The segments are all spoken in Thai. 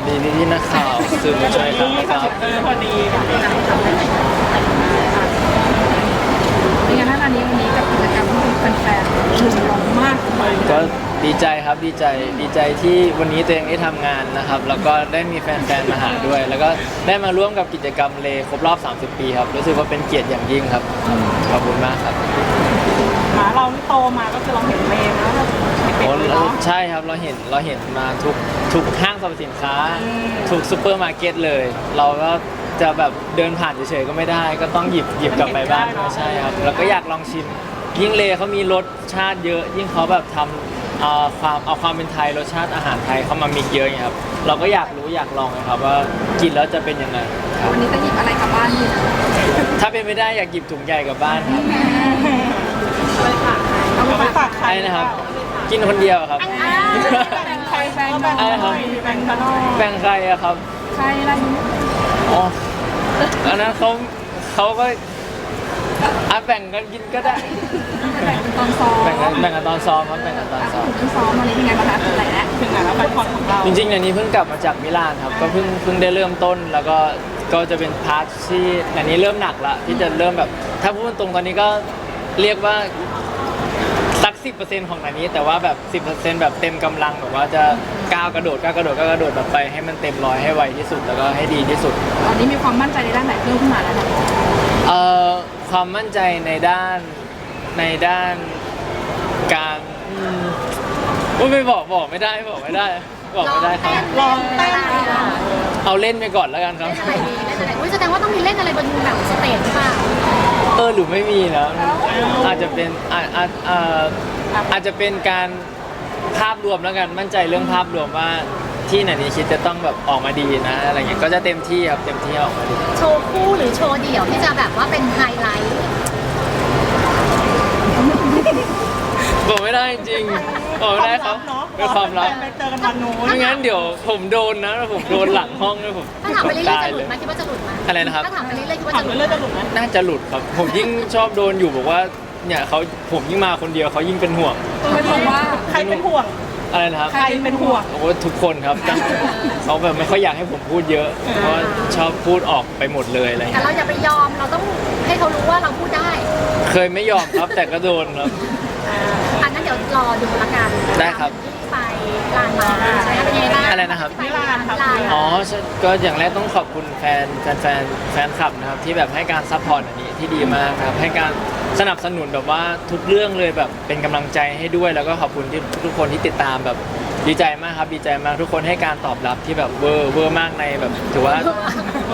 วัสดีพี่ๆนักข่าวสื่อมวลชนครับครับเออพอดีเป็นไงบ้างอันนี้วันนี้กับกิจกรรมที่เป็นแฟนๆลุมล้อมมากเลยก็ดีใจครับดีใจดีใจที่วันนี้ตัวเองได้ทำงานนะครับ แล้วก็ได้มีแฟนๆมาหาด้วย แล้วก็ได้มาร่วมกับกิจกรรมเลครบรอบ 30 ปีครับรู้สึกว่าเป็นเกียรติอย่างยิ่งครับขอบคุณมากครับหมาเราที่โตมาก็คือเราเห็นเลมแล้วเด็กโอ้ๆเลยเนาะใช่ครับเราเห็นเราเห็นมาทุก ทุกห้างสรรพสินค้า ทุกซูเปอร์มาร์เก็ตเลย เราก็จะแบบเดินผ่านเฉยๆก็ไม่ได้ ก็ต้องหยิบหยิบกลับไปบ้านด้วยใช่ครับแล้วก็อยากลองชิม ยิ่งเลเขามีรสชาติเยอะ ยิ่งเขาแบบทำเอาความเอาความเป็นไทยรสชาติอาหารไทยเข้ามามีเยอะไงครับเราก็อยากรู้อยากลองนะครับว่ากินแล้วจะเป็นยังไงครับวันนี้จะหยิบอะไรกลับบ้านดีนะถ้าเป็นไม่ได้อยากหยิบถุงใหญ่กลับบ้านครับเอาเอาไปไปฝาฝากกใครไอ้นะครับ กินคนเดียวครับแบ่ งใครแบ่งแบ่งอะไรครับ แบ่งกันหน่อยแบ่งใครอะครับ ใครอะไรนี้อ๋อ อันนั้นเขาเขาก็อะแบ่งกันกินก็ได้ แบ่งตอนซ้อมแบ่งกันแบ่งกันตอนซ้อมครับ แบ่งกันตอนอะซ้อมถูกที่ซ้อมวันนี้เป็นไงบ้างคะอะไรนะถึงไหนแล้วแฟนคอนของเราจริงๆอันนี้เพิ่งกลับมาจากมิลานครับ ก็เพิ่งเพิ่งได้เริ่มต้น แล้วก็ก็จะเป็นพาร์ทที่อันนี้เริ่มหนักละที่จะเริ่มแบบ ถ้าพูดตรงๆตอนนี้ก็เรียกว่า สักสิของอันนี้ แต่ว่าแบบ 10%แบบเต็มกำลังแบบว่าจะก้าวกระโดดก้าวกระโดดก้าวกระโดดแบบไปให้มันเต็มร้อยให้ไวที่สุดแล้วก็ให้ดีที่สุด ตอนนี้มีความมั่นใจในด้านไหนเพิ่มขึ้นมาแล้วคะเอ่อความมั่นใจในด้านในด้านการอืมอุ๊ยไม่บอกบอกไม่ได้บอกไม่ได้ บอกไม่ได้ครับ ลองเต้นเอาเล่นไปก่อนแล้วกันครับเล่นอะไรดีเล่นอะไรอุ้ยแสดงว่าต้องมีเล่นอะไรบนแบบสเตจหรือเปล่าเออหรือไม่มีนะอาจจะเป็นอาจอาจเอ่อ อาจจะเป็นการภาพรวมแล้วกันมั่นใจเรื่องภาพรวมว่าที่ไหนนี้คิดจะต้องแบบออกมาดีนะอะไรเงี้ยก็จะเต็มที่ครับเต็มที่ออกมาดีโชว์คู่หรือโชว์เดี่ยวที่จะแบบว่าเป็นไฮไลท์บอกไม่ได้จริงบอกไม่ได้ครับเนาะเป็นความลับไปเจอกันวันนู้นไม่งั้นเดี๋ยวผมโดนนะผมโดนหลังห้องเลยผมถ้าถามไปเรื่อยๆตายจะหเลลุดยไหมคิดว่าจะหลุดไหมอะไรนะครับถ้าถามไปเรื่อยๆคิดว่าถามจะหลุดเรื่อยๆจะหลุดไหมน่าจะหลุดครับ ผมยิ่งชอบโดนอยู่บอกว่า เนี่ยเขาผมยิ่งมาคนเดียวเขายิ่งเป็นห่วงไม่บอกว่าใครเป็นห่วง อะไรนะครับใครเป็นห่วง โอ้โหทุกคนครับตั้งเขาแบบไม่ค่อยอยากให้ผมพูดเยอะ เพราะว่าชอบพูดออกไปหมดเลยอะไรแต่เงี้ยเราอย่าไปยอมเราต้องให้เขารู้ว่าเราพูดได้เคยไม่ยอมครับแต่ก็โดนครับ อันนั้นเดี๋ยวรอดูละกันได้ครับ ที่ไปลานมาใช่ไหมเป็นยังไงบ้างอะไรนะครับ ที่ไปลานครับ ลานอ๋อใช่ก็อย่างแรกต้องขอบคุณแฟนแฟนแฟนแฟนคลับนะครับที่แบบให้การซัพพอร์ตอันนี้ที่ดีมากครับให้การ สนับสนุนแบบว่าทุกเรื่องเลยแบบเป็นกำลังใจให้ด้วยแล้วก็ขอบคุณที่ทุกคนที่ติดตามแบบดีใจมากครับดีใจมากทุกคนให้การตอบรับที่แบบเวอร์เวอร์มากในแบบ ถือว่า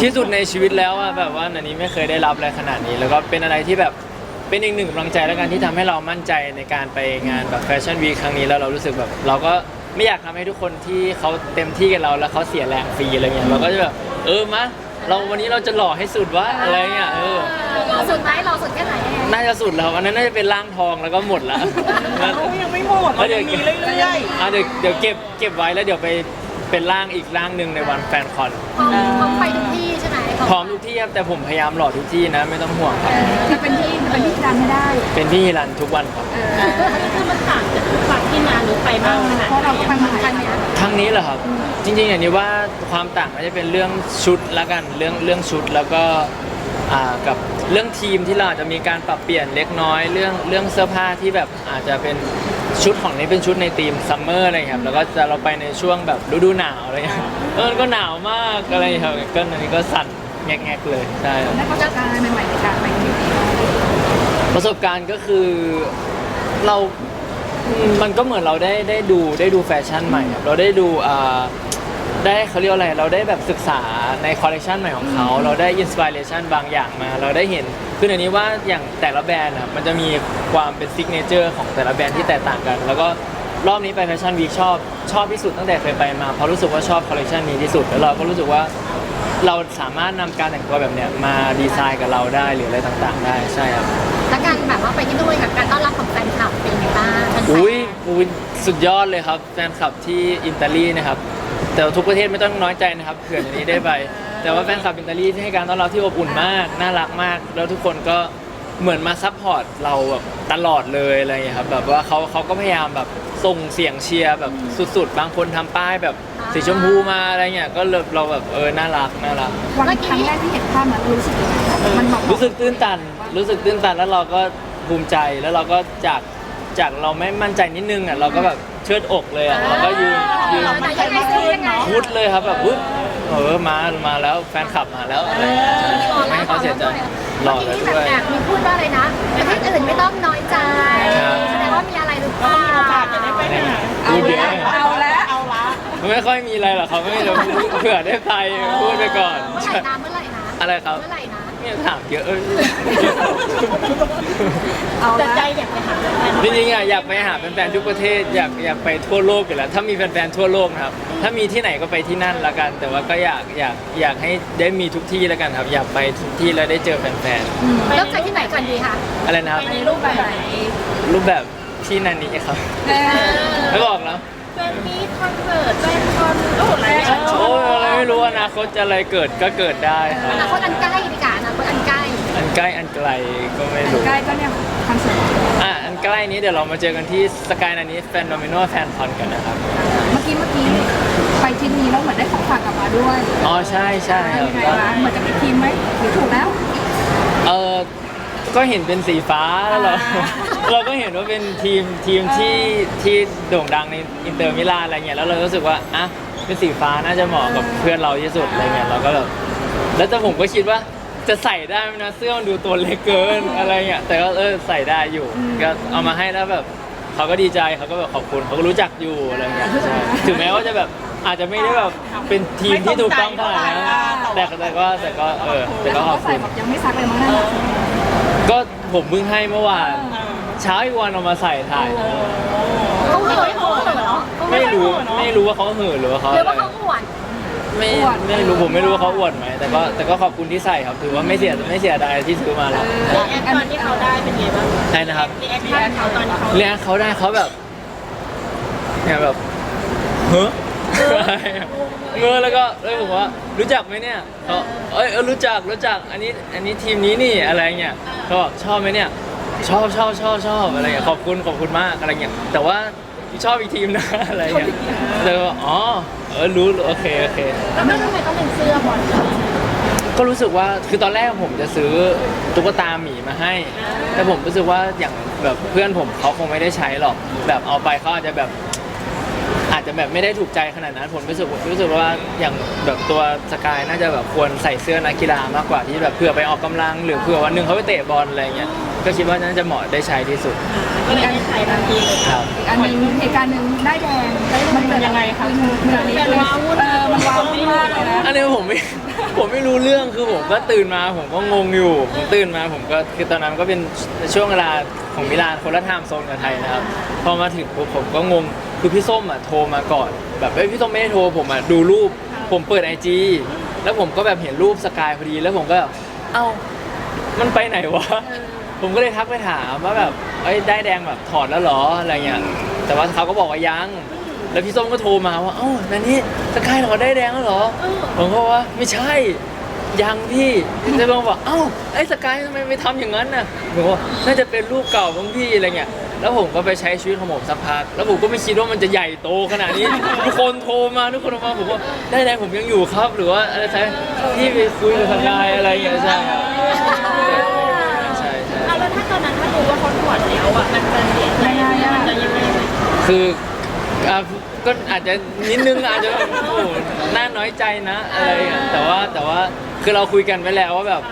ที่สุดในชีวิตแล้วอะแบบว่าอันนี้ไม่เคยได้รับอะไรขนาดนี้ แล้วก็เป็นอะไรที่แบบเป็นอีกหนึ่งกำลังใจแล้วกันที่ทำให้เรามั่นใจในการไปงานแบบแฟชั่นวีครั้งนี้แล้วเรารู้สึกแบบ เราก็ไม่อยากทำให้ทุกคนที่เขาเต็มที่กับเราแล้วเขาเสียแรงฟรีอะไรเงี้ยเราก็จะแบบเออมา เราวันนี้เราจะหล่อให้สุดวะอะไรเงี้ยเออรอสุดไหมรอสุดแค่ไหนน่าจะสุดแล้วอันนั้นน่าจะเป็นร่างทองแล้วก็หมดแล้วเรายังไม่หมดเรายังมีเรื่อยอะเดี๋ยวเดี๋ยวเก็บเก็บไว้แล้วเดี๋ยวไปเป็นร่างอีกร่างหนึ่งในวันแฟนคอนพร้อ พร้อมทุกที่ครับแต่ผมพยายามหล่อทุกที่นะ ไม่ต้องห่วงครับจะเป็นที่จะเป็นที่ดันไม่ได้เป็นพี่ฮิรันทุกวันครับคือมันต่างจากทุกครั้งที่มาหรือไปบ้างขนาดเพราะเราก็ไปมาหลายครั้งครั้งเนี้ยครั้งนี้เหรอครับ จริงๆอย่างนี้ว่าความต่างมันจะเป็นเรื่องชุดละกันเรื่องเรื่องชุดแล้วก็อ่ากับเรื่องทีมที่เราอาจจะมีการปรับเปลี่ยนเล็กน้อยเรื่องเรื่องเสื้อผ้าที่แบบอาจจะเป็นชุดของนี้เป็นชุดในทีมซัมเมอร์อะไรอย่างเงี้ยครับแล้วก็จะเราไปในช่วงแบบฤดูหนาวอะไรเงี้ยเออก็หนาวมากอะไรอย่างเงี้ยครับก็อันนี้ก็สั่น แงกๆเลยใช่ครับได้ประสบการณ์อะไรใหม่ๆในการไปทริปนี้ประสบการณ์ก็คือเราอืมมันก็เหมือนเราได้ได้ดูได้ดูแฟชั่นใหม่ครับเราได้ดูอ่าได้เขาเรียกว่าอะไรเราได้แบบศึกษาในคอลเลคชันใหม่ของเขา เราได้อินสปิเรชันบางอย่างมา เราได้เห็นคือในนี้ว่าอย่างแต่ละแบรนด์อะมันจะมีความเป็นซิกเนเจอร์ของแต่ละแบรนด์ที่แตกต่างกัน แล้วก็รอบนี้ไปแฟชั่นวีคชอบชอบที่สุดตั้งแต่เคยไปมาเพราะรู้สึกว่าชอบคอลเลคชันนี้ที่สุดแล้วเราก็รู้สึกว่า เราสามารถนำการแต่งตัวแบบเนี้ยมาดีไซน์กับเราได้หรืออะไรต่างๆ ได้ใช่ครับ แล้วการแบบว่าไปที่นู่นกับการต้อนรับของแฟนคลับเป็นยังไงบ้างแฟนๆอุ้ยอุ้ยสุดยอดเลยครับ แฟนคลับที่อิตาลีนะครับ แต่ว่าทุกประเทศไม่ต้องน้อยใจนะครับเผื่ออย่างนี้ได้ไป แต่ว่าแฟนคลับอิตาลีที่ให้การต้อนรับที่อบอุ่นมาก น่ารักมาก แล้วทุกคนก็ เหมือนมาซัพพอร์ตเราแบบตลอดเลยอะไรอย่างเงี้ยครับแบบว่าเขาเขาก็พยายามแบบส่งเสียงเชียร์แบบสุดๆ บางคนทำป้ายแบบสีชมพูมาอะไรเงี้ยก็เลยเราแบบเออน่ารักน่ารัก วันครั้งแรกที่เห็นภาพนั้นรู้สึกยังไงมันบอกรู้สึกตื้นตัน รู้สึกตื้นตันแล้วเราก็ภูมิใจแล้วเราก็จากจากเราไม่มั่นใจนิดนึงอะเราก็แบบเชิดอกเลยอะเราก็ยืนยืนเรามันยังไงซิยังไงพุดเลยครับแบบปุ๊บ เออมามาแล้วแฟนคลับมาแล้วอะไรอย่างเงี้ยไม่ให้เขาเสียใจหล่อเมื่อแล้วกี้ที่แบบด้วยแอบมีพูดว่าอะไรนะประเทศอื่นไม่ต้องน้อยใจครับแสดงว่ามีอะไรหรือเปล่ามีโอกาสจะได้ไปหาเอาแล้วเอาแล้วเอาละไม่ค่อยมีอะไรหรอกเขาไม่รู้เผื่อได้ไปพูดไปก่อนเมื่อไหร่นะเมื่อไหร่นะอะไรครับ เมื่อไหร่นะ เนี่ยถามเยอะเออเอาแต่แล้วใจอยากไปหาแฟนจริงๆอะอยากไปหาแฟนๆทุกประเทศอยากอยากไปทั่วโลกอยู่แล้วถ้ามีแฟนๆทั่วโลกนะครับ ถ้ามีที่ไหนก็ไปที่นั่นละกัน แต่ว่าก็อยากอยากอยากให้ได้มีทุกที่แล้วกันครับ อยากไปทุกที่แล้วได้เจอแฟนเริ่มจากที่ไหนก่อนดีคะๆอะไรนะครับ ในรูปแบบไหนรูปแบบที่นันนี้ครับเออไม่บอกแล้วแฟนมีคอนเสิร์ตแฟนคอนโอ้หลายอย่างโอ้ยอะไรไม่รู้อนาคตจะอะไรเกิดก็เกิดได้คอรับนาคตอันใกล้ดีกว่าอนาคต อันใกล้อันใกล้อันไกลก็ไม่รู้ ใกล้ก็เนี่ยคอนเสิร์ตอะอันใกล้นี้เดี๋ยวเรามาเจอกันที่สกายนันนี้แฟนโนมิโนแฟนคอนกันนะครับ เมื่อกี้เมื่อกี้ไปที่นี่แล้วเหมือนได้ของฝากกลับมาด้วยอ๋อใช่ใช่ครับยังไงวะเหมือนจะมีทีมไหมหรือถูกแล้ว เออก็เห็นเป็นสีฟ้าแล้วเรา อ่า เราก็เห็นว่าเป็นทีมทีมที่ที่โด่งดังในอินเตอร์มิลานอะไรเงี้ยแล้วเรารู้สึกว่าอะเป็นสีฟ้าน่าจะเหมาะกับเพื่อนเราที่สุดอะไรเงี้ยเราก็แบบแล้วแต่ผมก็คิดว่า จะใส่ได้ไหมนะเสื้อมันดูตัวเล็กเกินอะไรเงี้ยแต่ก็เออใส่ได้อยู่ ก็เอามาให้แล้วแบบเขาก็ดีใจเขาก็แบบขอบคุณเขาก็รู้จักอยู่อะไรเงี้ยใช่ถึงแม้ว่าจะแบบอาจจะไม่ได้แบบเป็นทีมที่ถูกต้องขนาดนั้นแต่แต่ก็แต่ก็เออแต่แล้วก็เขาขอบก็ใส่คุณแบบยังไม่ซักเลยมั้งนั่นน่ะก็ผมเพิ่งให้เมื่อวานเช้าอีกวันเอามาใส่ถ่ายเขาเหินเขาเหินเหรอไม่รู้ไม่รู้ว่าเขาเห่อหรือว่าเขาหรืออะไรว่าเขาอวด ไม่ไม่รู้ผมไม่รู้ว่าเขาอวดไหมแต่ก็แต่ก็ขอบคุณที่ใส่ครับถือว่าไม่เสียไม่เสียดายที่ซื้อมาแล้วแอคตอนที่เขาได้เป็นไงบ้างใช่นะครับรีแอคชั่นเขาตอนที่เขาเรียกเขาได้เขาแบบเนี่ยแบบเฮ้อเงอแล้วก็เลยผมว่ารู้จักไหมเนี่ยเขาเอ้ยเออรู้จักรู้จักอันนี้อันนี้ทีมนี้นี่อะไรเงี้ยเขาบอกชอบไหมเนี่ยชอบชอบชอบชอบอะไรเงี้ยขอบคุณขอบคุณมากอะไรเงี้ยแต่ว่า ชอบอีกทีมนะ อะไรเงี้ยเลยว่าอ๋อเออรู้โอเคโอเค แล้วไม่ทำไมต้องเป็นเสื้อบอลก็รู้สึกว่าคือตอนแรกผมจะซื้อตุ๊กตาหมีมาให้ แต่ผมรู้สึกว่าอย่างแบบเพื่อนผมเขาคงไม่ได้ใช้หรอก แบบเอาไปเขาอาจจะแบบอา จจะแบบไม่ได้ถูกใจขนาดนั้นผมรู้สึกรู้สึกว่าอย่างแบบตัวสกายน่าจะแบบควรใส่เสื้อนักกีฬามากกว่าที่แบบเผื่อไปออกกำลัง หรือเผื่อวันหนึ่งเขาไปเตะบอลอะไรเงี้ยก็คิดว่าน่าจะเหมาะได้ใช้ที่สุดก็เลยได้ใช้ทันทีเลยครับอีกอันหนึ่งเหตุการณ์หนึ่งได้ายแดงมันเกิดยังไงคะเมื่อนี้เป็นว้าวุ่นเออมันว้าวุ่นมากเลยนะอันนี้ผมไม่ผมไม่รู้เรื่องคือผมก็ตื่นมาผมก็งงอยู่ผมตื่นมาผมก็คือตอนนั้นก็เป็นช่วงเวลาของมิลานคนละไทม์โซนกับไทยนะครับพอมาถึงปุ๊บผมก็งง คือพี่ส้มอะโทรมาก่อน แบบเอ้ยพี่ส้มไม่ได้โทรผมอะดูรูป ผมเปิดไอจีแล้วผมก็แบบเห็นรูปสกายพอดี แล้วผมก็แบบเอ้ามันไปไหนวะ ผมก็เลยทักไปถามว่าแบบเอ้ยได้แดงแบบถอดแล้วเหรออะไรเงี้ยแต่ว่าเขาก็บอกว่ายัง แล้วพี่ส้มก็โทรมาว่าเอ้านันนี่สกายถอดได้แดงแล้วเหรอผมก็ว่าไม่ใช่ยังพี่แล้วผมบอกเอ้าไอ้สกายทำไมไปทำอย่างนั้นน่ะผมว่าน่าจะเป็นรูปเก่าของพี่อะไรเงี้ย แล้วผมก็ไปใช้ชีวิตของผมสักพัก แล้วผมก็ไม่คิดว่ามันจะใหญ่โตขนาดนี้ ทุกคนโทรมาทุกคนโทรมาผมว่าได้แดงผมยังอยู่ครับ หรือว่าอะไรใช่พี่ไปคุยกับสกายอะไรเงี้ยใช่ครับใช่ใช่เอาแล้วถ้าตอนนั้นถ้ารู้ว่าเขาถอดแล้วอะมันจะเสียใจไหมมันจะยังไงไหมคืออะก็อาจจะนิดนึงอาจจะแบบโอ้โหน่าน้อยใจนะอะไรอย่างเงี้ยแต่ว่าแต่ว่าคือเราคุยกันไว้แล้วว่าแบบ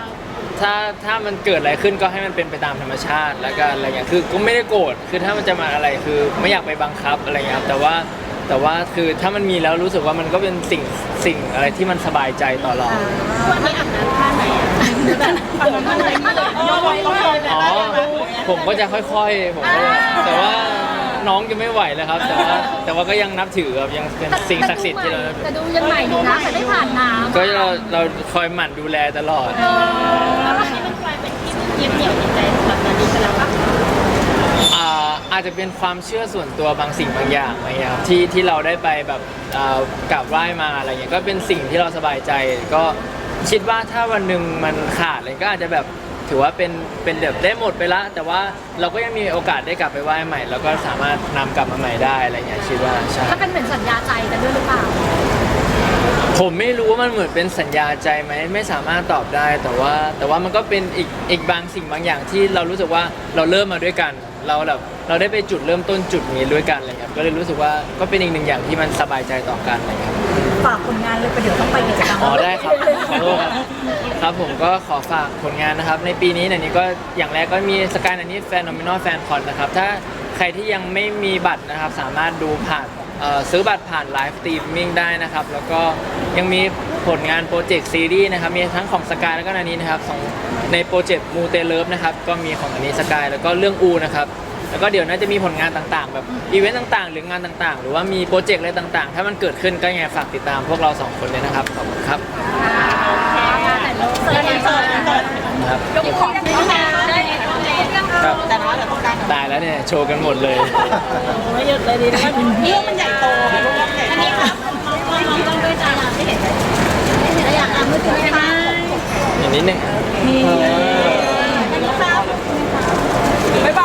ถ้าถ้ามันเกิดอะไรขึ้นก็ให้มันเป็นไปตามธรรมชาติแล้วกันอะไรเงี้ยคือก็ไม่ได้โกรธคือถ้ามันจะมาอะไรคือไม่อยากไปบังคับอะไรเงี้ยครับแต่ว่าแต่ว่าคือถ้ามันมีแล้วรู้สึกว่ามันก็เป็นสิ่งสิ่งอะไรที่มันสบายใจต่อเรา วันนี้อาบน้ำท่าไหนอะแบบอาบน้ำท่าไหนเลยยอมเลยอ๋อผมก็จะค่อยๆผมก็จะแต่ว่า น้องจะไม่ไหวแล้วครับ แต่ว่าแต่ว่าก็ยังนับถือครับยังเป็นสิ่งศักดิ์สิทธิ์ที่เรานับถือแต่ดูยังใหม่อยู่นะแต่ได้ผ่านน้ำก็เราเราคอยหมั่นดูแลตลอดแล้ววันนี้มันกลายเป็นที่เงียบเหนียวจิตใจสำหรับนันนี่ไปแล้วปะอ่าอาจจะเป็นความเชื่อส่วนตัวบางสิ่งบางอย่างอะไรเงี้ยครับที่ที่เราได้ไปแบบอ่ากราบไหว้มาอะไรเงี้ยก็เป็นสิ่งที่เราสบายใจก็คิดว่าถ้าวันหนึ่งมันขาดอะไรก็อาจจะแบบ ถือว่าเป็นเป็นแบบได้หมดไปละ แต่ว่าเราก็ยังมีโอกาสได้กลับไปไหว้ใหม่ แล้วก็สามารถนำกลับมาใหม่ได้อะไรเงี้ยคิดว่าใช่ถ้าเป็นเหมือนสัญญาใจกันด้วยหรือเปล่า ผมไม่รู้ว่ามันเหมือนเป็นสัญญาใจไหมไม่สามารถตอบได้แต่ว่าแต่ว่ามันก็เป็นอีกอีกบางสิ่งบางอย่างที่เรารู้สึกว่าเราเริ่มมาด้วยกัน เราแบบ เราได้ไปจุดเริ่มต้นจุดนี้ด้วยกันอะไรเงี้ยก็เลยรู้สึกว่าก็เป็นอีกหนึ่งอย่างที่มันสบายใจต่อกันอะไรเงี้ยฝากผลงานเลยประเดี๋ยวต้องไปกิจกรรมอ๋อได้ครับขอโทษครับครับผมก็ขอฝากผลงานนะครับ ในปีนี้เนี่ยนี่ก็อย่างแรกก็มีสกายนันนี่แฟนนอมินอลแฟนคอนนะครับถ้าใครที่ยังไม่มีบัตรนะครับ สามารถดูผ่านเอ่อซื้อบัตรผ่านไลฟ์สตรีมมิ่งได้นะครับ แล้วก็ยังมีผลงานโปรเจกต์ซีรีส์นะครับ มีทั้งของสกายแล้วก็นันนี้นะครับของในโปรเจกต์มูเตเลิฟนะครับ ก็มีของอันนี้สกายแล้วก็เรื่องอูนะครับ แล้วก็เดี๋ยวน่าจะมีผลงานต่างๆ แบบอีเวนต์ต่างๆ หรืองานต่างๆ หรือว่ามีโปรเจกต์อะไรต่างๆ ถ้ามันเกิดขึ้นก็ยังไงฝากติดตามพวกเราสองคนเลยนะครับขอบคุณครับแต่ลูสิร์สิร์ครับยกของครับแต่ว่าตายแล้วเนี่ยโชว์กันหมดเลยไม่หยุดเลยดีนะเรื่องมันใหญ่โตอันนี้ครับลองลองด้วยจ้าไม่เห็นไม่เห็นอยากอ่านมือถือใช่ไหมอย่างนี้เนี่ยนี่ไม่เบาย